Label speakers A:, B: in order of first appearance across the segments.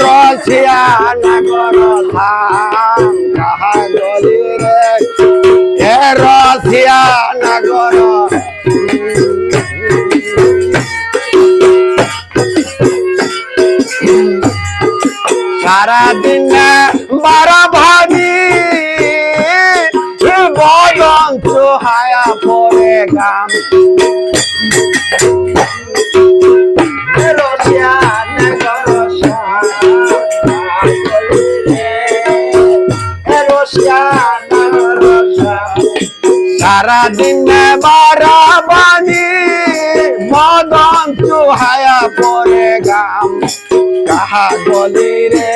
A: রসিয়া নগর ধাম কাহা গলি রে এ রসিয়া নগর সারাদিন বারা ভাবি বদন হায়া পরে গাম। সারাদিন বারাবানি মদন চুহায়া পরে গাম। কাহা গলি রে?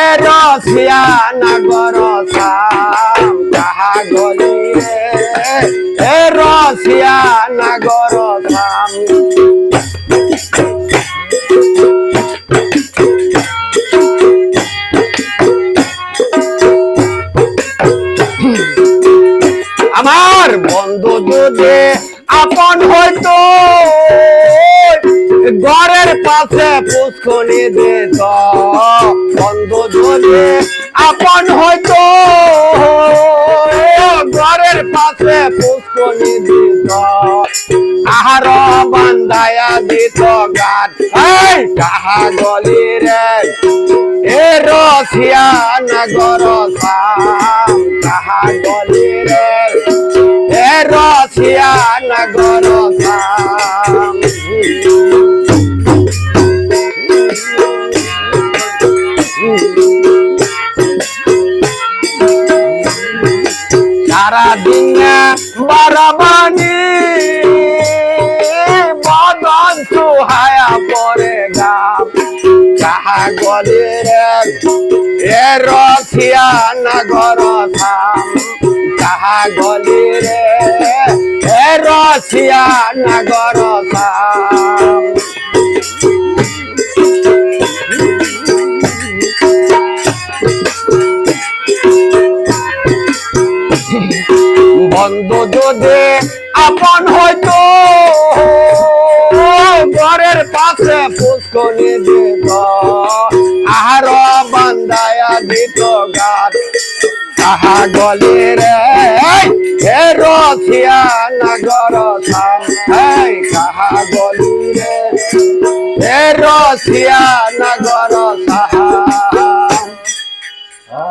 A: এ রসিয়া নগর সাম। কাহা গলি রে? এ রসিয়া নগর যদি আপন হইতো। ঘরের পাশে পুষ্কনি দিত। বন্ধু যদি আপন হইতো, ঘরের পাশে পুষ্কনি দিত। আহার বান্ধায়া দিত গাছ কাহা গলি রে এ রসিয়া নগর সাম নগর সারাদিন বারাবানি বদন সুহায়া পরে গাম কাহা গলি রে এ রসিয়া নগর থাম কাহা গলি রে এ রসিয়া নগর বন্ধু যদি আপন হইতো ঘরের পাশে পুষ্কনি দিত আহার বান্ধায়া দিত গাছ। তাহা গলি রে। হে রথিয়া নগর থাম এই কাহা গলি রে। হে রথিয়া নগর